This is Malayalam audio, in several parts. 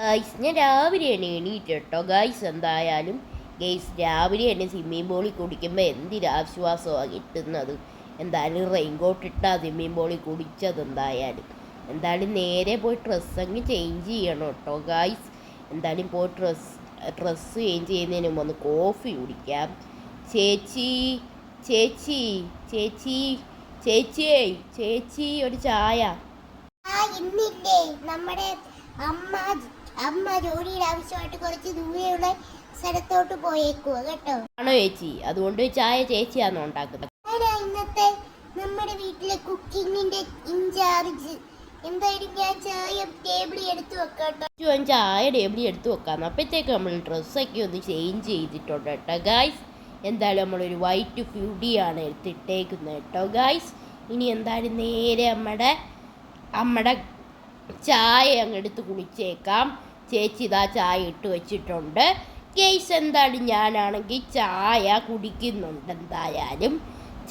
ഗൈസ് ഞാൻ രാവിലെ തന്നെ എണീറ്റ് കേട്ടോ. ഗൈസ് എന്തായാലും ഗൈസ് രാവിലെ തന്നെ സ്വിമ്മിംഗ് പൂളിൽ കുടിക്കുമ്പോൾ എന്തൊരാശ്വാസമാണ് കിട്ടുന്നത്? എന്തായാലും റെയിൻകോട്ട് ഇട്ടാ സ്വിമ്മിംഗ് പൂളിൽ കുടിച്ചത് എന്തായാലും. എന്തായാലും നേരെ പോയി ഡ്രസ്സ് അങ്ങ് ചേഞ്ച് ചെയ്യണം കേട്ടോ ഗൈസ് എന്തായാലും പോയി ഡ്രസ്സ് ഡ്രസ്സ് ചേഞ്ച് ചെയ്യുന്നതിന് മുമ്പ് ഒന്ന് കോഫി കുടിക്കാം. ചേച്ചി ചേച്ചി ചേച്ചി ചേച്ചിയേ ചേച്ചി ഒരു ചായ. നമ്മുടെ അമ്മ അമ്മ ജോലിയുടെ ആവശ്യമായിട്ട് കുറച്ച് ദൂരെയുള്ള സ്ഥലത്തോട്ട് പോയേക്കുക കേട്ടോ. ആണോ ചേച്ചി? അതുകൊണ്ട് ചായ ചേച്ചിയാണോ ഉണ്ടാക്കുന്നത്? ആരാ ഇന്നത്തെ നമ്മുടെ വീട്ടിലെ കുക്കിങ്ങിന്റെ ഇൻചാർജ്? എന്തായാലും ഞാൻ ചായ ടേബിളിൽ എടുത്തു വെക്കട്ടോ ഞാൻ ചായ ടേബിളിൽ എടുത്തു വെക്കാം അപ്പോഴത്തേക്ക് നമ്മൾ ഡ്രസ്സൊക്കെ ഒന്ന് ചേഞ്ച് ചെയ്തിട്ടുണ്ട് കേട്ടോ ഗായ്സ് എന്തായാലും നമ്മളൊരു വൈറ്റ് ഫ്യൂഡിയാണ് എടുത്തിട്ടേക്കുന്നത് കേട്ടോ ഗായ്സ് ഇനി എന്തായാലും നേരെ നമ്മുടെ നമ്മുടെ ചായ അങ്ങ് എടുത്ത് കുടിച്ചേക്കാം ചേച്ചി ഇതാ ചായ ഇട്ട് വെച്ചിട്ടുണ്ട്. കേസ് എന്താണ്? ഞാനാണെങ്കിൽ ചായ കുടിക്കുന്നുണ്ട് എന്തായാലും.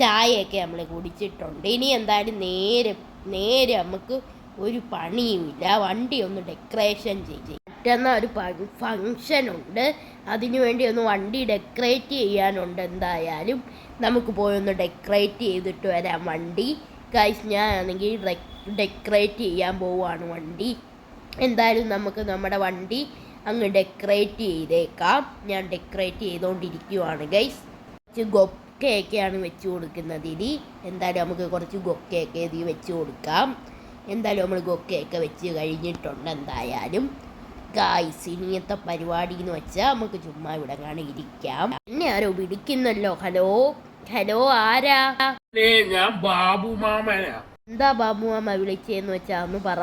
ചായയൊക്കെ നമ്മൾ കുടിച്ചിട്ടുണ്ട്. ഇനി എന്തായാലും നേരെ നേരെ നമുക്ക് ഒരു പണിയുമില്ല. വണ്ടി ഒന്ന് ഡെക്കറേഷൻ ചെയ്ത് മറ്റന്നാ ഒരു ഫങ്ഷനുണ്ട് ഉണ്ട് അതിനു വേണ്ടി ഒന്ന് വണ്ടി ഡെക്കറേറ്റ് ചെയ്യാനുണ്ട് എന്തായാലും. നമുക്ക് പോയി ഒന്ന് ഡെക്കറേറ്റ് ചെയ്തിട്ട് വരാം വണ്ടി. ഗൈസ് ഞാനാണെങ്കിൽ ഡെക്കറേറ്റ് ചെയ്യാൻ പോവുകയാണ് വണ്ടി. എന്തായാലും നമുക്ക് നമ്മുടെ വണ്ടി അങ്ങ് ഡെക്കറേറ്റ് ചെയ്തേക്കാം. ഞാൻ ഡെക്കറേറ്റ് ചെയ്തുകൊണ്ടിരിക്കുവാണ് ഗൈസ് കുറച്ച് ഗൊക്കയൊക്കെയാണ് വെച്ച് കൊടുക്കുന്നത് ഇനി. എന്തായാലും നമുക്ക് കുറച്ച് ഗൊക്കയൊക്കെ ഇത് വെച്ച് കൊടുക്കാം. എന്തായാലും നമ്മൾ ഗൊക്കയൊക്കെ വെച്ച് കഴിഞ്ഞിട്ടുണ്ട് എന്തായാലും. ഗായ്സ് ഇനിയത്തെ പരിപാടി എന്ന് വെച്ചാൽ നമുക്ക് ചുമ്മാ ഇവിടെ കാണാൻ ഇരിക്കാം. എന്നെ ആരോ വിളിക്കുന്നല്ലോ. ഹലോ? ഹലോ ആരാ? ഞാൻ ബാബു മാമനാ. എന്താ ബാബു മാമ വിളിച്ചേന്ന് വെച്ചാ ഒന്ന് പറ.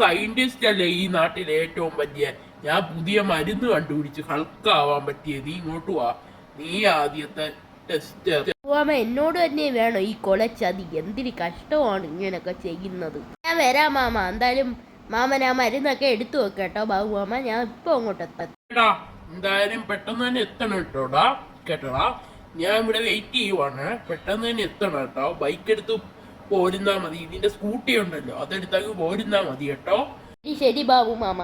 സയന്റിസ്റ്റ് അല്ലേ ഈ നാട്ടിലെ ഏറ്റവും വലിയ? ഞാൻ പുതിയ മരുന്ന് കണ്ടുപിടിച്ച് ഹൾക്കാവാൻ പറ്റിയ. നീ ഇങ്ങോട്ട് വാ. നീ ആദ്യത്തെ ടെസ്റ്റ് എന്നോട് തന്നെ വേണം ഈ കൊലച്ചതി. എന്തിന് കഷ്ടമാണ് ഇങ്ങനെയൊക്കെ ചെയ്യുന്നത്? ഞാൻ വരാം മാമ. എന്തായാലും മാമൻ ആ മരുന്നൊക്കെ എടുത്തു വെക്കട്ടോ. ബാബു മാമ ഞാൻ ഇപ്പൊ അങ്ങോട്ട് എത്താം. എന്തായാലും പെട്ടെന്ന് തന്നെ എത്തണം കേട്ടോടാ കേട്ടോടാ ഞാൻ ഇവിടെ വെയിറ്റ് ചെയ്യുവാണ്. പെട്ടെന്ന് തന്നെ എത്തണം കേട്ടോ. ബൈക്ക് എടുത്ത് പോരുന്നാ മതി. ഇതിന്റെ സ്കൂട്ടി ഉണ്ടല്ലോ അതെടുത്തങ്ങ് പോരുന്നാ മതി കേട്ടോ. ശരി ബാബു മാമ.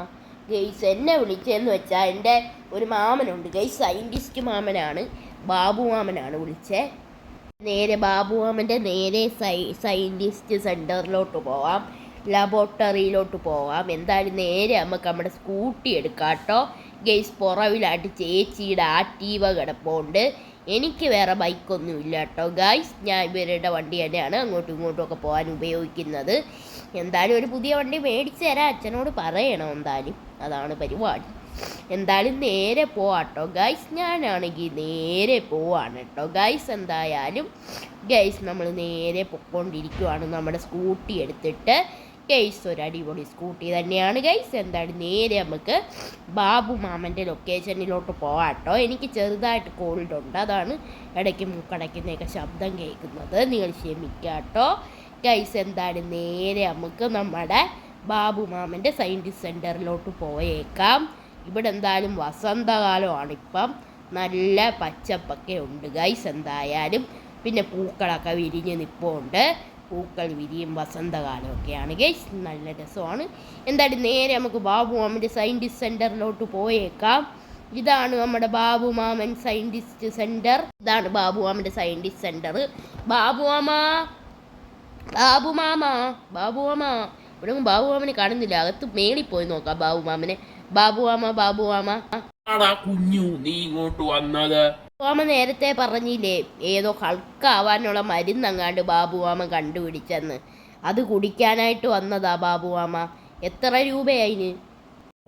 ഗെയ്സ് എന്നെ വിളിച്ചതെന്ന് വെച്ചാൽ എന്റെ ഒരു മാമനുണ്ട്. ഗെയ്സ് സയന്റിസ്റ്റ് മാമനാണ്. ബാബു മാമനാണ് വിളിച്ചത് നേരെ ബാബു മാമന്റെ നേരെ സൈ സയന്റിസ്റ്റ് സെന്ററിലോട്ട് പോവാം. ലബോറട്ടറിയിലോട്ട് പോവാം. എന്തായാലും നേരെ നമുക്ക് നമ്മുടെ സ്കൂട്ടി എടുക്കാം കേട്ടോ. ഗെയ്സ് പുറവിലായിട്ട് ചേച്ചിയുടെ ആക്റ്റീവ കിടപ്പുണ്ട്. എനിക്ക് വേറെ ബൈക്കൊന്നും ഇല്ല കേട്ടോ. ഗായ്സ് ഞാൻ ഇവരുടെ വണ്ടി തന്നെയാണ് അങ്ങോട്ടും ഇങ്ങോട്ടും ഒക്കെ പോകാൻ ഉപയോഗിക്കുന്നത്. എന്തായാലും ഒരു പുതിയ വണ്ടി മേടിച്ചു തരാം അച്ഛനോട് പറയണം എന്തായാലും. അതാണ് പരിപാടി. എന്തായാലും നേരെ പോവാട്ടോ. ഗൈസ് ഞാനാണെങ്കിൽ നേരെ പോവാണ് കേട്ടോ. ഗൈസ് എന്തായാലും ഗൈസ് നമ്മൾ നേരെ പൊക്കോണ്ടിരിക്കുവാണ്. നമ്മുടെ സ്കൂട്ടി എടുത്തിട്ട് ഗൈസ് ഒരു അടിപൊളി സ്കൂട്ടി തന്നെയാണ് ഗൈസ് എന്താണ് നേരെ നമുക്ക് ബാബു മാമന്റെ ലൊക്കേഷനിലോട്ട് പോവാട്ടോ. എനിക്ക് ചെറുതായിട്ട് കോൾഡ് ഉണ്ട്. അതാണ് ഇടയ്ക്ക് മൂക്കടയ്ക്കുന്നതൊക്കെ ശബ്ദം കേൾക്കുന്നത്. നിങ്ങൾ ക്ഷമിക്കാട്ടോ. ഗൈസ് എന്താണ് നേരെ നമുക്ക് നമ്മുടെ ബാബു മാമന്റെ സയന്റിസ്റ്റ് സെന്ററിലോട്ട് പോയേക്കാം. ഇവിടെ എന്തായാലും വസന്തകാലമാണ് ഇപ്പം. നല്ല പച്ചപ്പൊക്കെ ഉണ്ട് ഗൈസ് എന്തായാലും. പിന്നെ പൂക്കളൊക്കെ വിരിഞ്ഞ് നിൽപ്പുണ്ട് പൂക്കൾ വിരിയും വസന്തകാലമൊക്കെയാണ്. ഗേസ് നല്ല രസമാണ്. എന്തായാലും നേരെ നമുക്ക് ബാബു മാമന്റെ സയന്റിസ്റ്റ് സെന്ററിലോട്ട് പോയേക്കാം. ഇതാണ് നമ്മുടെ ബാബു മാമൻ സയന്റിസ്റ്റ് സെന്റർ ഇതാണ് ബാബു മാമന്റെ സയന്റിസ്റ്റ് സെന്റർ ബാബു മാമ ബാബു മാമ ബാബു മാമ. ഇവിടെ ബാബു മാമനെ കാണുന്നില്ല. അകത്ത് മേളിൽ പോയി നോക്കാം ബാബു മാമനെ. ബാബു മാമ ബാബു മാമ. കുഞ്ഞു നീ ഇങ്ങോട്ട് വന്നത്. മാമ നേരത്തെ പറഞ്ഞില്ലേ ഏതോ ഹൾക്കാവാനുള്ള മരുന്നങ്ങാണ്ട് ബാബുവാമ കണ്ടുപിടിച്ചെന്ന്. അത് കുടിക്കാനായിട്ട് വന്നതാ ബാബുവാമ. എത്ര രൂപയായിന്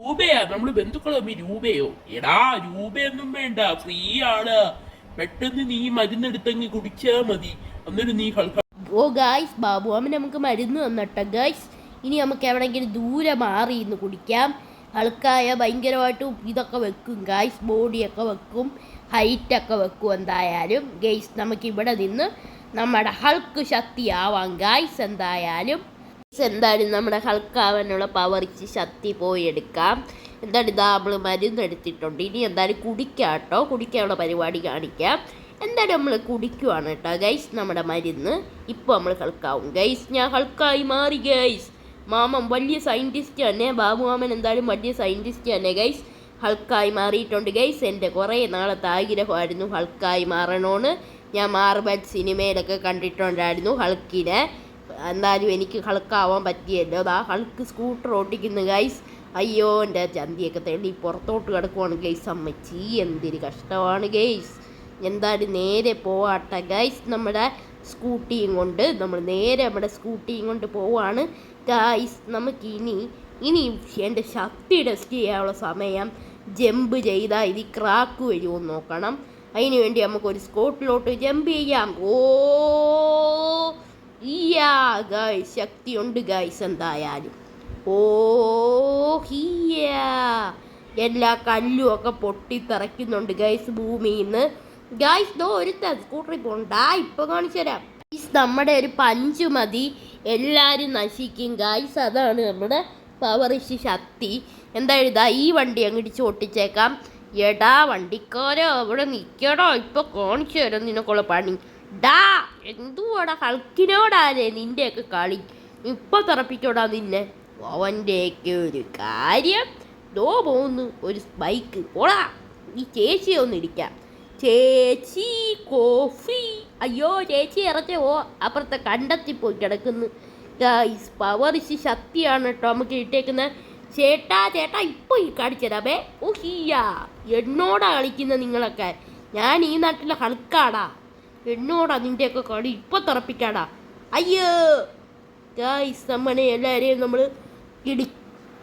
രൂപയാ? നമ്മൾ ബന്ധുക്കളോ രൂപയോ? എടാ രൂപയൊന്നും വേണ്ട. ഫ്രീ ആണ്. പെട്ടെന്ന് നീ മരുന്നെടുത്തങ്ങ് കുടിച്ചാ മതി. അന്നേരം നീ ഓ ഗായ്സ് ബാബുവാമ നമുക്ക് മരുന്ന് തന്നട്ടെ ഗായ്സ് ഇനി നമുക്ക് എവിടെങ്കിലും ദൂരെ മാറി ഇന്ന് കുടിക്കാം. ഹൾക്കായ ഭയങ്കരമായിട്ട് ഇതൊക്കെ വെക്കും. ഗൈസ് ബോഡിയൊക്കെ വെക്കും. ഹൈറ്റൊക്കെ വെക്കും എന്തായാലും. ഗൈസ് നമുക്ക് ഇവിടെ നിന്ന് നമ്മുടെ ഹൾക്ക് ശക്തിയാവാം. ഗായ്സ് എന്തായാലും. ഗൈസ് എന്തായാലും നമ്മുടെ ഹൾക്കാവാനുള്ള പവറിച്ച് ശക്തി പോയി എടുക്കാം. എന്തായാലും ഇതാ നമ്മൾ മരുന്ന് എടുത്തിട്ടുണ്ട്. ഇനി എന്തായാലും കുടിക്കാം കേട്ടോ. കുടിക്കാനുള്ള പരിപാടി കാണിക്കാം. എന്തായാലും നമ്മൾ കുടിക്കുവാണ് കേട്ടോ. ഗൈസ് നമ്മുടെ മരുന്ന് ഇപ്പോൾ നമ്മൾ ഹൾക്കാവും ഗൈസ് ഞാൻ ഹൾക്കായി മാറി ഗൈസ് മാമൻ വലിയ സയന്റിസ്റ്റ് തന്നെ. ബാബു മാമൻ എന്തായാലും വലിയ സയന്റിസ്റ്റ് തന്നെ. ഗൈസ് ഹൾക്കായി മാറിയിട്ടുണ്ട്. ഗൈസ് എന്റെ കുറേ നാളത്തെ ആഗ്രഹമായിരുന്നു ഹൾക്കായി മാറണമെന്ന് ഞാൻ മാർബൽ സിനിമയിലൊക്കെ കണ്ടിട്ടുണ്ടായിരുന്നു ഹൾക്കിനെ. എന്തായാലും എനിക്ക് ഹൾക്കാവാൻ പറ്റിയല്ലോ. ആ ഹൾക്ക് സ്കൂട്ടർ ഓട്ടിക്കുന്നു ഗൈസ് അയ്യോ എന്റെ ചന്തിയൊക്കെ തള്ളി പുറത്തോട്ട് കിടക്കുവാണ്. ഗൈസ് അമ്മച്ചി എന്തൊരു കഷ്ടമാണ് ഗൈസ് എന്തായാലും നേരെ പോവാട്ടെ ഗൈസ് നമ്മുടെ സ്കൂട്ടിയും കൊണ്ട് നമ്മൾ നേരെ നമ്മുടെ സ്കൂട്ടിയും കൊണ്ട് പോവാണ്. ഗൈസ് നമുക്ക് ഇനി ഇനി എന്റെ ശക്തി ടെസ്റ്റ് ചെയ്യാനുള്ള സമയം ജമ്പ് ചെയ്താൽ ഇത് ക്രാക്ക് വരുമോ എന്ന് നോക്കണം. അതിനുവേണ്ടി നമുക്കൊരു സ്കോട്ടിലോട്ട് ജമ്പ് ചെയ്യാം. ഓ ഹിയാ ഗായ്സ് ശക്തിയുണ്ട് ഗായ്സ് എന്തായാലും. ഓ ഹിയാ. എല്ലാ കല്ലും ഒക്കെ പൊട്ടിത്തെറയ്ക്കുന്നുണ്ട് ഗൈസ് ഭൂമിയിൽ നിന്ന് ഗൈസ് ദോ ഒരുത്ത സ്കൂട്ടറിൽ ഇപ്പൊ കാണിച്ചു തരാം നമ്മുടെ ഒരു പഞ്ച് മതി. എല്ലാരും നശിക്കും. ഗായ്സ് അതാണ് നമ്മുടെ പവറിഷ് ശക്തി. എന്താ എഴുതാ ഈ വണ്ടി അങ്ങോട്ട് ചോട്ടിച്ചേക്കാം. എടാ വണ്ടിക്കാരോ അവിടെ നിൽക്കടോ ഇപ്പൊ കാണിച്ചു തരാം നിനക്കുള്ള പണി. ഡാ എന്തുവാടാ? ഹൾക്കിനോടാലേ നിന്റെയൊക്കെ കളി? ഇപ്പൊ തെറപ്പിക്കോടാ നിന്നെ. അവന്റെയൊക്കെ ഒരു കാര്യം. ദോ പോകുന്നു ഒരു ബൈക്ക് ഓടാ ഈ ചേച്ചി ഒന്ന് ഇരിക്കാം ചേച്ചി കോഫി അയ്യോ ചേച്ചി ഇറച്ചോ ഓ അപ്പുറത്തെ കണ്ടെത്തി പോയി കിടക്കുന്നു. ഗൈസ് പവർ പവറിച്ച് ശക്തിയാണ് കേട്ടോ നമുക്ക് ഇട്ടേക്കുന്ന. ചേട്ടാ ചേട്ടാ ഇപ്പോൾ ഈ കാണിച്ചതേ ഓ ഹിയാ. എന്നോടാ കളിക്കുന്ന നിങ്ങളൊക്കെ? ഞാൻ ഈ നാട്ടിലെ ഹൾക്കാടാ. എന്നോടാ നിന്റെയൊക്കെ കളി ഇപ്പൊ തുറപ്പിക്കാടാ. അയ്യോ. ഗായ്സ് നമ്മളെ എല്ലാവരെയും നമ്മൾ ഇടി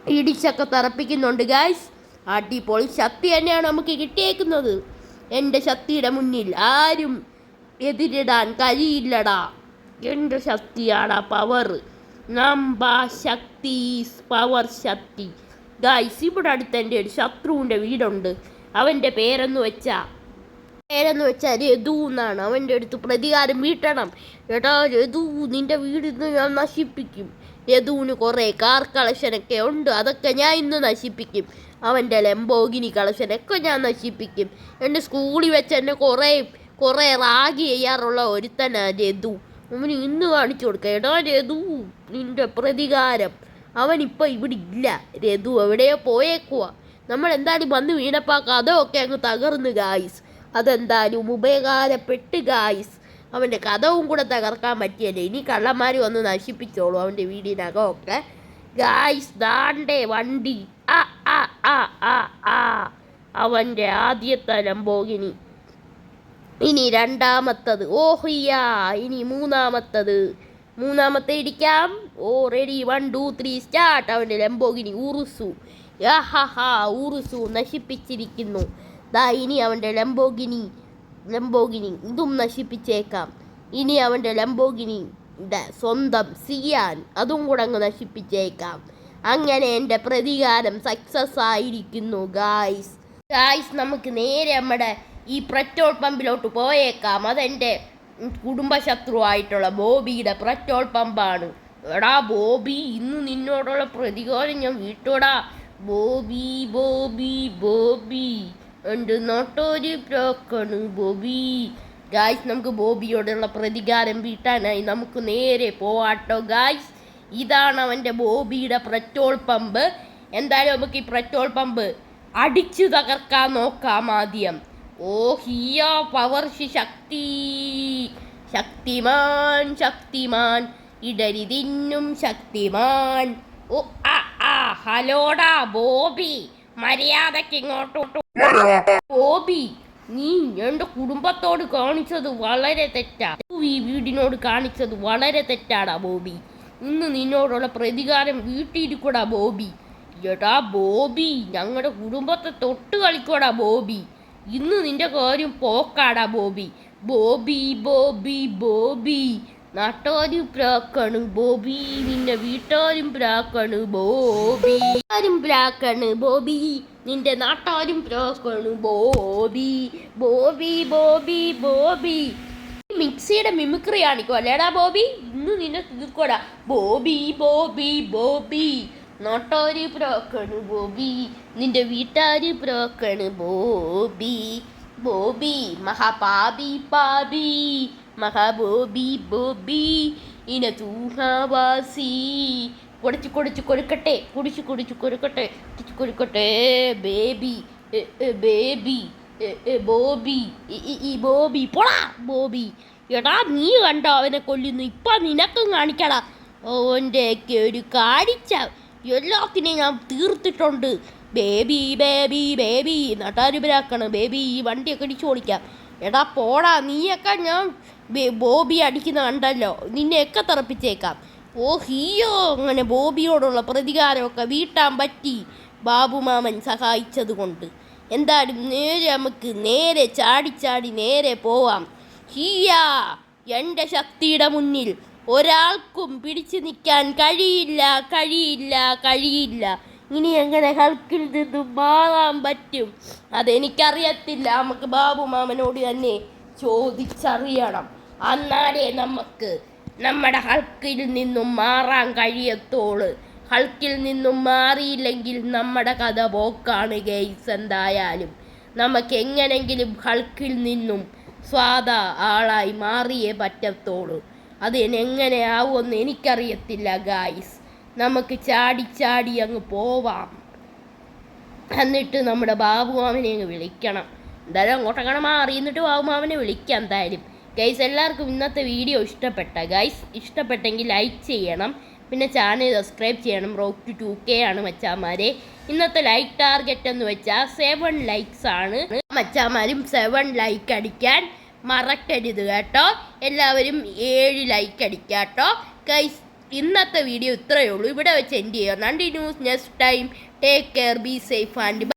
ഇടിച്ചൊക്കെ തറപ്പിക്കുന്നുണ്ട് ഗായ്സ്. അടിപൊളി ശക്തി തന്നെയാണ് നമുക്ക് കിട്ടിയേക്കുന്നത്. എന്റെ ശക്തിയുടെ മുന്നിൽ ആരും എതിരിടാൻ കഴിയില്ലടാ. എന്റെ ശക്തിയാണ് പവർ നമ്പ ശക്തി പവർ ശക്തി. ഗായ്സ് ഇവിടെ അടുത്ത് എന്റെ ഒരു ശത്രുവിന്റെ വീടുണ്ട്. അവന്റെ പേരെന്ന് വെച്ചാ പേരെന്ന് വെച്ചാൽ രഘു എന്നാണ്. അവന്റെ അടുത്ത് പ്രതികാരം വീട്ടണം. എടാ രഘു നിന്റെ വീട് ഇന്ന് ഞാൻ നശിപ്പിക്കും. രഘുവിന് കുറേ കാർ കളക്ഷനൊക്കെ ഉണ്ട്. അതൊക്കെ ഞാൻ ഇന്ന് നശിപ്പിക്കും. അവന്റെ ലംബോഗിനി കളക്ഷനൊക്കെ ഞാൻ നശിപ്പിക്കും. എന്റെ സ്കൂളിൽ വെച്ച് എന്നെ കുറേ കുറേ റാഗി ചെയ്യാറുള്ള ഒരുത്തനാ രതു. അവന് ഇന്ന് കാണിച്ചു കൊടുക്കുക എടാ രതു നിന്റെ പ്രതികാരം. അവൻ അവനിപ്പോൾ ഇവിടെ ഇല്ല. രതു എവിടെയോ പോയേക്കുവാ. നമ്മൾ എന്തായാലും വന്ന് വീണപ്പോൾ കഥമൊക്കെ അങ്ങ് തകർന്ന് ഗായ്സ് അതെന്തായാലും ഉപകാരപ്പെട്ട് ഗായ്സ് അവന്റെ കഥവും കൂടെ തകർക്കാൻ പറ്റിയല്ലേ? ഇനി കള്ളന്മാർ വന്ന് നശിപ്പിച്ചോളൂ അവന്റെ വീടിനകമൊക്കെ. ഗായ്സ് ദാണ്ടേ വണ്ടി. അവന്റെ ആദ്യത്തെ ലംബോഗിനി ഇനി രണ്ടാമത്തത്. ഓഹിയാ ഇനി മൂന്നാമത്തത്. മൂന്നാമത്തെ ഇടിക്കാം. ഓ ready one two three start അവന്റെ ലംബോഗിനി ഉറുസു. യാഹാ ഉറുസു നശിപ്പിച്ചിരിക്കുന്നു. ദാ ഇനി അവന്റെ ലംബോഗിനി ലംബോഗിനി ഇതും നശിപ്പിച്ചേക്കാം. ഇനി അവന്റെ ലംബോഗിനി സ്വന്തം സിയാൻ അതും കൂടെ അങ്ങ് നശിപ്പിച്ചേക്കാം. അങ്ങനെ എന്റെ പ്രതികാരം സക്സസ് ആയിരിക്കുന്നു ഗായ്സ് ഗായ്സ് നമുക്ക് നേരെ നമ്മുടെ ഈ പ്രറ്റോൾ പമ്പിലോട്ട് പോയേക്കാം. അതെന്റെ കുടുംബശത്രുവായിട്ടുള്ള ബോബിയുടെ പ്രറ്റോൾ പമ്പാണ്. എടാ ബോബി ഇന്ന് നിന്നോടുള്ള പ്രതികാരം ഞാൻ വീട്ടോടാ. ബോബി ബോബി ബോബി. എന്റെ നോട്ടോരി പ്രോക്കണ് ബോബി. ഗായ്സ് നമുക്ക് ബോബിയോടുള്ള പ്രതികാരം വീട്ടാനായി നമുക്ക് നേരെ പോവാട്ടോ ഗായ്സ് ഇതാണ് അവന്റെ ബോബിയുടെ പെട്രോൾ പമ്പ്. എന്തായാലും നമുക്ക് ഈ പെട്രോൾ പമ്പ് അടിച്ചു തകർക്കാൻ നോക്കാം ആദ്യം. ഓ ഹിയ പവർ ശക്തി. ശക്തിമാൻ ശക്തിമാൻ. ഇടരി തിന്നും ശക്തിമാൻ. ഓ ആ ആ ഹലോടാ ബോബി. മര്യാദയ്ക്ക് ഇങ്ങോട്ടോട്ട് ബോബി നീ എന്റെ കുടുംബത്തോട് കാണിച്ചത് വളരെ തെറ്റാ. ഈ വീടിനോട് കാണിച്ചത് വളരെ തെറ്റാടാ ബോബി. ഇന്ന് നിന്നോടുള്ള പ്രതികാരം വീട്ടിയിരിക്കൂടാ ബോബി. എടാ ബോബി ഞങ്ങളുടെ കുടുംബത്തെ തൊട്ട് കളിക്കോടാ ബോബി. ഇന്ന് നിന്റെ കാര്യം പോക്കാടാ ബോബി. ബോബി ബോബി ബോബി. നാട്ടുകാരും പ്രാക്കാണ് ബോബി. നിന്റെ വീട്ടുകാരും പ്രാക്കാണ് ബോബി. ആരും പ്രാക്കാണ് ബോബി. നിന്റെ നാട്ടാരും പ്രാക്കാണ് ബോബി. ബോബി ബോബി ബോബി. മിക്സിയുടെ മിമിക്രി കാണിക്കും അല്ലേടാ ബോബി? ഇന്ന് നിന്നെ തീർക്കോടാ ബോബി ബോബി ബോബി. നോട്ടോര് പ്രോക്കണ് ബോബി. നിന്റെ വീട്ടാര് പ്രോക്കണ് ബോബി. ബോബി മഹാപാപി പാപി. മഹാബോബി ബോബി. ഇന തൂഹാവാസി. കുടിച്ച് കുടിച്ച് കൊടുക്കട്ടെ കുടിച്ച് കുടിച്ച് കൊടുക്കട്ടെ കുടിച്ച് കൊടുക്കട്ടെ ബേബി ബേബി ബോബി. ഈ- ബോബി. പോടാ ബോബി. എടാ നീ കണ്ടോ അവനെ കൊല്ലുന്നു? ഇപ്പം നിനക്കും കാണിക്കടാ. ഓന്റെ ഒക്കെ ഒരു കാണിച്ച എല്ലാത്തിനെയും ഞാൻ തീർത്തിട്ടുണ്ട്. Baby baby baby. നട്ടാരുപരാക്കണം ബേബി ഈ വണ്ടിയൊക്കെ അടിച്ചു ഓടിക്കാം. എടാ പോടാ നീയൊക്കെ ഞാൻ ബോബി അടിക്കുന്ന കണ്ടല്ലോ. നിന്നെയൊക്കെ തെറപ്പിച്ചേക്കാം. ഓ ഹിയോ അങ്ങനെ ബോബിയോടുള്ള പ്രതികാരമൊക്കെ വീട്ടാൻ പറ്റി. ബാബുമാമൻ സഹായിച്ചത് കൊണ്ട് എന്തായാലും നേരെ നമുക്ക് നേരെ ചാടിച്ചാടി നേരെ പോവാം. ഹിയാ എന്റെ ശക്തിയുടെ മുന്നിൽ ഒരാൾക്കും പിടിച്ചു നിൽക്കാൻ കഴിയില്ല കഴിയില്ല കഴിയില്ല. ഇനി എങ്ങനെ ഹൾക്കിൽ നിന്നും മാറാൻ പറ്റും? അതെനിക്കറിയത്തില്ല. നമുക്ക് ബാബു മാമനോട് തന്നെ ചോദിച്ചറിയണം. അന്നാലേ നമുക്ക് നമ്മുടെ ഹൾക്കിൽ നിന്നും മാറാൻ കഴിയത്തോൾ. ഹൾക്കിൽ നിന്നും മാറിയില്ലെങ്കിൽ നമ്മുടെ കഥ പോക്കാണ് ഗെയ്സ് എന്തായാലും. നമുക്ക് എങ്ങനെങ്കിലും ഹൾക്കിൽ നിന്നും സ്വാദ ആളായി മാറിയേ പറ്റത്തോളൂ അതിനെങ്ങനെയാവുമെന്ന് എനിക്കറിയത്തില്ല ഗായ്സ്. നമുക്ക് ചാടി ചാടി അങ്ങ് പോവാം. എന്നിട്ട് നമ്മുടെ ബാബുമാമനെ അങ്ങ് വിളിക്കണം. എന്തായാലും അങ്ങോട്ടങ്ങനെ മാറി എന്നിട്ട് ബാബുമാമനെ വിളിക്കാം എന്തായാലും. ഗൈസ് എല്ലാവർക്കും ഇന്നത്തെ വീഡിയോ ഇഷ്ടപ്പെട്ട ഗൈസ് ഇഷ്ടപ്പെട്ടെങ്കിൽ ലൈക്ക് ചെയ്യണം. പിന്നെ ചാനൽ സബ്സ്ക്രൈബ് ചെയ്യണം. റോക്ക് ടു ടു കെ ആണ് മച്ചാമാരെ ഇന്നത്തെ ലൈക്ക് ടാർഗറ്റ് എന്ന് വെച്ചാൽ സെവൻ ലൈക്സ് ആണ്. മച്ചാമാരും സെവൻ ലൈക്ക് അടിക്കാൻ മറക്കരുത് കേട്ടോ. എല്ലാവരും ഏഴ് ലൈക്ക് അടിക്കാട്ടോ കൈസ് ഇന്നത്തെ വീഡിയോ ഇത്രയേ ഉള്ളൂ. ഇവിടെ വെച്ച് എൻഡ് ചെയ്യാം. നന്ദി news next time take care be safe and